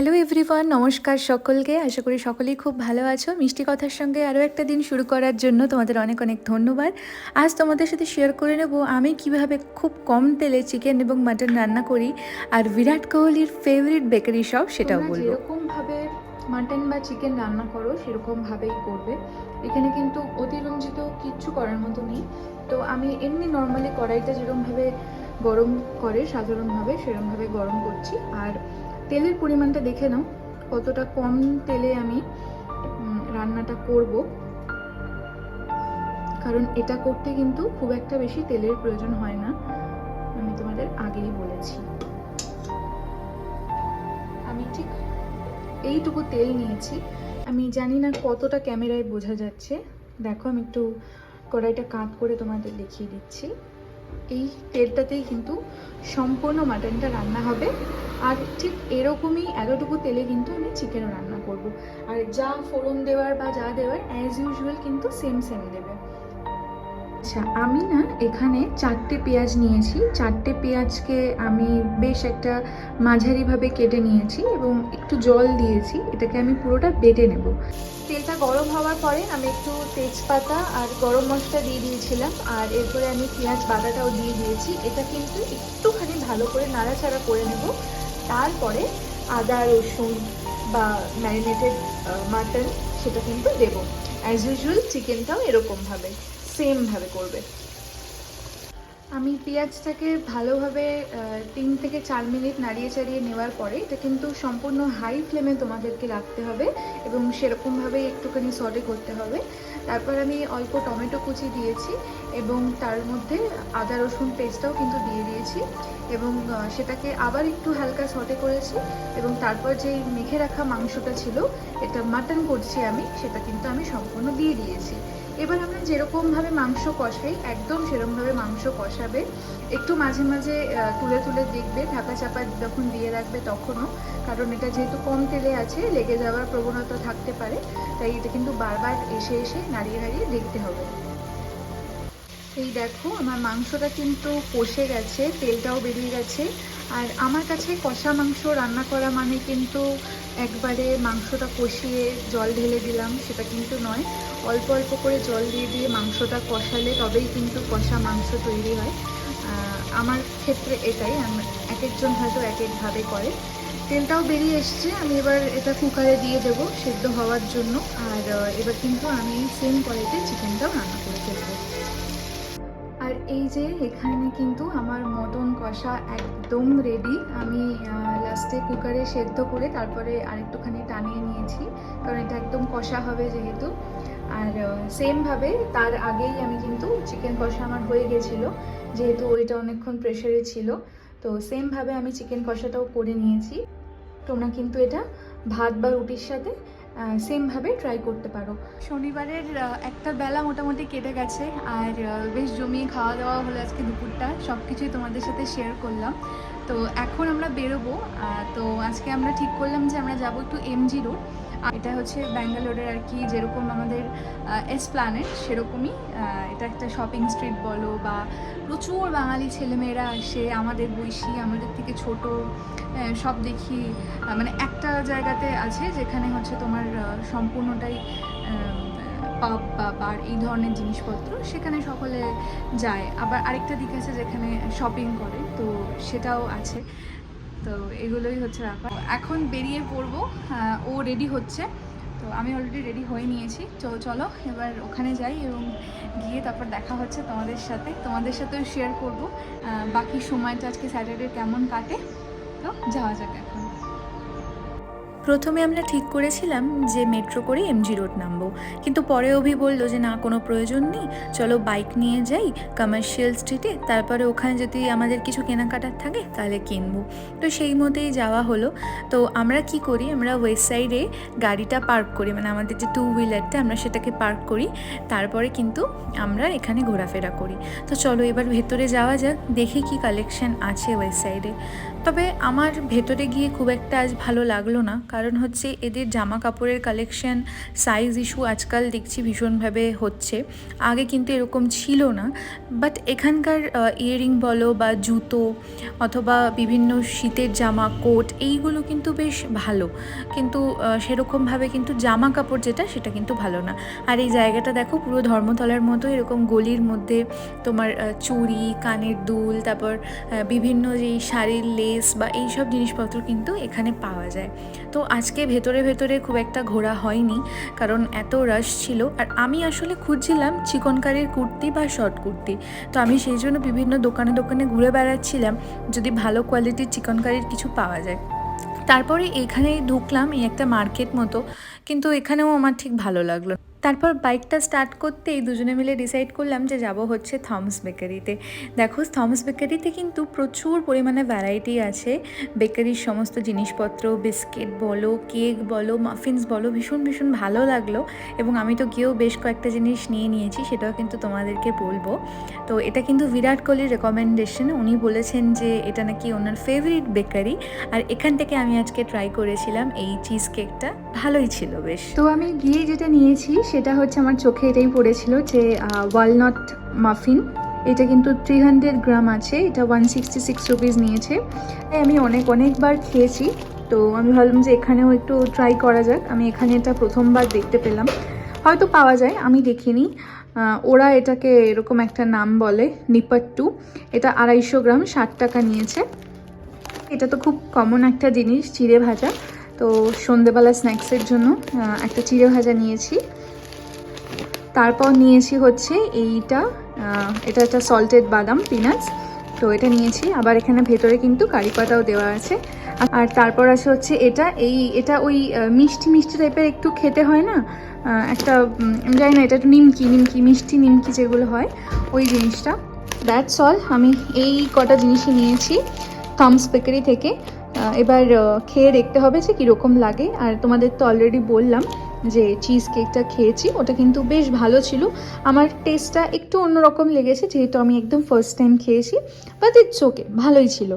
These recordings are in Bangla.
হ্যালো এভরিওয়ান নমস্কার সকলকে। আশা করি সকলেই খুব ভালো আছো। মিষ্টি কথার সঙ্গে আরও একটা দিন শুরু করার জন্য তোমাদের অনেক অনেক ধন্যবাদ। আজ তোমাদের সাথে শেয়ার করে নেব আমি কীভাবে খুব কম তেলে চিকেন এবং মাটন রান্না করি আর বিরাট কোহলির ফেভারিট বেকারি শপ সেটাও বলব। যেরকমভাবে মাটন বা চিকেন রান্না করো সেরকমভাবেই করবে। এখানে কিন্তু অতিরঞ্জিত কিচ্ছু করার মতো নেই। তো আমি এমনি নর্মালি কড়াইটা যেরকমভাবে গরম করে সাধারণভাবে সেরকমভাবে গরম করছি। আর তেলের পরিমাণটা দেখে নাও, কতটা কম তেলে আমি রান্নাটা করব। কারণ এটা করতে কিন্তু খুব একটা বেশি তেলের প্রয়োজন হয় না, আমি তোমাদের আগেই বলেছি। আমি ঠিক এইটুকু তেল নিয়েছি। আমি জানি না কতটা ক্যামেরায় বোঝা যাচ্ছে। দেখো, আমি একটু কড়াইটা কাত করে তোমাদের দেখিয়ে দিচ্ছি। এই তেলটাতেই কিন্তু সম্পূর্ণ মাটনটা রান্না হবে। আর ঠিক এরকমই এতটুকু তেলে কিন্তু আমি চিকেনও রান্না করব। আর যা ফোড়ন দেওয়ার বা যা দেওয়ার অ্যাজ ইউজুয়াল কিন্তু সেম সেম দেবে। আচ্ছা আমি না এখানে চারটে পেঁয়াজ নিয়েছি। চারটে পেঁয়াজকে আমি বেশ একটা মাঝারিভাবে কেটে নিয়েছি এবং একটু জল দিয়েছি। এটাকে আমি পুরোটা বেটে নেব। তেলটা গরম হওয়ার পরে আমি একটু তেজপাতা আর গরম মশলা দিয়ে দিয়েছিলাম। আর এরপরে আমি পেঁয়াজ বাটাটাও দিয়ে দিয়েছি। এটা কিন্তু একটুখানি ভালো করে নাড়াচাড়া করে নেব। তারপরে আদা, রসুন বা ম্যারিনেটেড মাটন সেটা কিন্তু দেবো। অ্যাজ ইউজুয়াল চিকেনটাও এরকমভাবে সেমভাবে করবে। আমি পেঁয়াজটাকে ভালোভাবে তিন থেকে চার মিনিট নাড়িয়ে চাড়িয়ে নেওয়ার পরে এটা কিন্তু সম্পূর্ণ হাই ফ্লেমে তোমাদেরকে রাখতে হবে এবং সেরকমভাবেই একটুখানি সটে করতে হবে। তারপর আমি অল্প টমেটো কুচি দিয়েছি। এবং তার মধ্যে আদা, রসুন পেস্টটাও কিন্তু দিয়ে দিয়েছি এবং সেটাকে আবার একটু হালকা সটে করেছি এবং তারপর যেই মেখে রাখা মাংসটা ছিল, এটা মাটন করছি আমি, সেটা কিন্তু আমি সম্পূর্ণ দিয়ে দিয়েছি। এবার আমরা যেরকমভাবে মাংস কষাই, একদম সেরকমভাবে মাংস কষাবে। একটু মাঝে মাঝে তুলে তুলে দেখবে, ঢাকা চাপা যখন দিয়ে রাখবে তখনও, কারণ এটা যেহেতু কম তেলে আছে, লেগে যাওয়ার প্রবণতা থাকতে পারে, তাই এটা কিন্তু বারবার এসে এসে নাড়িয়ে নাড়িয়ে দেখতে হবে। এই দেখো, আমার মাংসটা কিন্তু কষে গেছে, তেলটাও বেরিয়ে গেছে। আর আমার কাছে কষা মাংস রান্না করা মানে কিন্তু একবারে মাংসটা কষিয়ে জল ঢেলে দিলাম, সেটা কিন্তু নয়। অল্প অল্প করে জল দিয়ে দিয়ে মাংসটা কষালে তবেই কিন্তু কষা মাংস তৈরি হয়। আমার ক্ষেত্রে এটাই এক একজন হয়তো এক একভাবে করে। তেলটাও বেরিয়ে এসছে, আমি এবার এটা কুকারে দিয়ে দেবো সেদ্ধ হওয়ার জন্য। আর এবার কিন্তু আমি সেম কড়াইতে চিকেনটাও রান্না করে ফেলব। আর এই যে এখানে কিন্তু আমার মটন কষা একদম রেডি আমি লাস্টে কুকারে সেদ্ধ করে তারপরে আরেকটুখানি টানিয়ে নিয়েছি, কারণ এটা একদম কষা হবে যেহেতু। আর সেমভাবে তার আগেই আমি কিন্তু চিকেন কষা আমার হয়ে গেছিল, যেহেতু ওইটা অনেকক্ষণ প্রেশারে ছিল। তো সেমভাবে আমি চিকেন কষাটাও করে নিয়েছি। তোমরা কিন্তু এটা ভাত বা রুটির সাথে সেমভাবে ট্রাই করতে পারো। শনিবারের একটা বেলা মোটামুটি কেটে গেছে আর বেশ জমিয়ে খাওয়া দাওয়া হলো আজকে দুপুরটা। সব কিছুই তোমাদের সাথে শেয়ার করলাম। তো এখন আমরা বেরোবো। তো আজকে আমরা ঠিক করলাম যে আমরা যাব একটু এমজি রোড এটা হচ্ছে ব্যাঙ্গালোরের আর কি, যেরকম আমাদের এস প্ল্যানেট সেরকমই এটা একটা শপিং স্ট্রিট বলো বা প্রচুর বাঙালি ছেলেমেয়েরা আসে, আমাদের বয়সী আমাদের থেকে ছোট সব দেখি মানে একটা জায়গাতে আছে যেখানে হচ্ছে তোমার সম্পূর্ণটাই পাব বা বার এই ধরনের জিনিসপত্র, সেখানে সকলে যায়। আবার আরেকটা দিক আছে যেখানে শপিং করে, তো সেটাও আছে। তো এগুলোই হচ্ছে ব্যাপার। এখন বেরিয়ে পড়ব ও রেডি হচ্ছে। তো আমি অলরেডি রেডি হয়ে নিয়েছি। তো চলো, এবার ওখানে যাই এবং গিয়ে তারপর দেখা হচ্ছে তোমাদের সাথে। তোমাদের সাথেও শেয়ার করব বাকি সময়টা আজকে স্যাটারডে কেমন কাটে। তো যাওয়া যাক প্রথমে আমরা ঠিক করেছিলাম যে মেট্রো করে এমজি রোড নামবো। কিন্তু পরে অভি বলল যে, না, কোনো প্রয়োজন নেই, চলো বাইক নিয়ে যাই কমার্শিয়াল স্ট্রিটে তারপরে ওখানে যদি আমাদের কিছু কেনাকাটার থাকে, তাহলে কিনবো। তো সেই মতেই যাওয়া হলো। তো আমরা কি করি, আমরা ওয়েস্ট সাইডে গাড়িটা পার্ক করি মানে আমাদের যে টু হুইলারটা আমরা সেটাকে পার্ক করি। তারপরে কিন্তু আমরা এখানে ঘোরাফেরা করি। তো চলো এবার ভেতরে যাওয়া যাক, দেখি কি কালেকশন আছে ওয়েস্ট সাইডে তবে আমার ভেতরে গিয়ে খুব একটা আজ ভালো লাগল না। কারণ হচ্ছে এদের জামা কাপড়ের কালেকশন সাইজ ইস্যু আজকাল দেখছি ভীষণভাবে হচ্ছে। আগে কিন্তু এরকম ছিল না। বাট এখানকার ইয়ারিং বলো বা জুতো অথবা বিভিন্ন শীতের জামা কোট এইগুলো কিন্তু বেশ ভালো। কিন্তু সেরকমভাবে কিন্তু জামা কাপড় যেটা, সেটা কিন্তু ভালো না। আর এই জায়গাটা দেখো, পুরো ধর্মতলার মতো এরকম গলির মধ্যে তোমার চুড়ি, কানের দুল, তারপর বিভিন্ন যেই শাড়ির লেস বা এই সব জিনিসপত্র কিন্তু এখানে পাওয়া যায়। তো আজকে ভেতরে ভেতরে খুব একটা ঘোরা হয়নি, কারণ এত রাশ ছিল। আর আমি আসলে খুঁজছিলাম চিকনকারির কুর্তি বা শর্ট কুর্তি। তো আমি সেই জন্য বিভিন্ন দোকানে দোকানে ঘুরে বেড়াচ্ছিলাম, যদি ভালো কোয়ালিটির চিকনকারির কিছু পাওয়া যায়। তারপরে এখানে ঢুকলাম এই একটা মার্কেট মতো, কিন্তু এখানেও আমার ঠিক ভালো লাগল। তারপর বাইকটা স্টার্ট করতেই দুজনে মিলে ডিসাইড করলাম যে যাব হচ্ছে থমস বেকারিতে দেখো থমস বেকারিতে কিন্তু প্রচুর পরিমাণে ভ্যারাইটি আছে। বেকারির সমস্ত জিনিসপত্র বিস্কিট বলো কেক বলো মাফিনস বলো, ভীষণ ভীষণ ভালো লাগল। এবং আমি তো গিয়েও বেশ কয়েকটা জিনিস নিয়ে নিয়েছি, সেটাও কিন্তু তোমাদেরকে বলব। তো এটা কিন্তু বিরাট কোহলির রেকমেন্ডেশন উনি বলেছেন যে এটা নাকি ওনার ফেভারিট বেকারি আর এখান থেকে আমি আজকে ট্রাই করেছিলাম, এই চিজ কেকটা ভালোই ছিল বেশ। তো আমি গিয়ে যেটা নিয়েছি সেটা হচ্ছে আমার চোখে এটাই পড়েছিল যে ওয়ালনট মাফিন এটা কিন্তু থ্রি হান্ড্রেড গ্রাম আছে, এটা ওয়ান সিক্সটি সিক্স রুপিস নিয়েছে আমি অনেক, অনেকবার খেয়েছি, তো আমি ভাবলাম যে এখানেও একটু ট্রাই করা যাক। আমি এখানে এটা প্রথমবার দেখতে পেলাম। হয়তো পাওয়া যায়, আমি দেখিনি। ওরা এটাকে এরকম একটা নাম বলে, নিপাট্টু। এটা আড়াইশো গ্রাম, ষাট টাকা নিয়েছে। এটা তো খুব কমন একটা জিনিস, চিড়ে ভাজা। তো সন্ধেবেলা স্ন্যাক্সের জন্য একটা চিড়ে ভাজা নিয়েছি। তারপর নিয়েছি হচ্ছে এইটা এটা একটা সল্টেড বাদাম পিনাটস তো এটা নিয়েছি, আবার এখানে ভেতরে কিন্তু কারি পাতাও দেওয়া আছে। আর- তারপর আছে হচ্ছে এটা, এই, এটা ওই মিষ্টি মিষ্টি টাইপের একটু খেতে হয় না? একটা আমি জানি না, এটা একটু নিমকি নিমকি, মিষ্টি নিমকি যেগুলো হয়, ওই জিনিসটা। দ্যাটস অল আমি এই কটা জিনিসই নিয়েছি থামস বেকারি থেকে। এবার খেয়ে দেখতে হবে যে কীরকম লাগে। আর তোমাদের তো অলরেডি বললাম যে চিজ কেকটা খেয়েছি, ওটা কিন্তু বেশ ভালো ছিল। আমার টেস্টটা একটু অন্যরকম লেগেছে, যেহেতু আমি একদম ফার্স্ট টাইম খেয়েছি বাট ইটস ওকে ভালোই ছিল।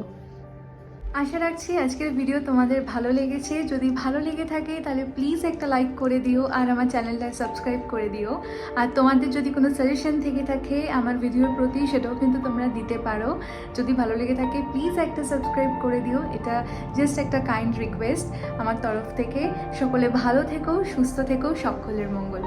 আশা রাখছি আজকের ভিডিও তোমাদের ভালো লেগেছে। যদি ভালো লেগে থাকে, তাহলে প্লিজ একটা লাইক করে দিও আর আমার চ্যানেলটা সাবস্ক্রাইব করে দিও। আর তোমাদের যদি কোনো সাজেশন থেকে থাকে, আমার ভিডিওর প্রতি, সেটাও কিন্তু তোমরা দিতে পারো। যদি ভালো লেগে থাকে প্লিজ একটা সাবস্ক্রাইব করে দিও। এটা জাস্ট একটা কাইন্ড রিকোয়েস্ট আমার তরফ থেকে। সকলে ভালো থেকো, সুস্থ থেকো, সকলের মঙ্গল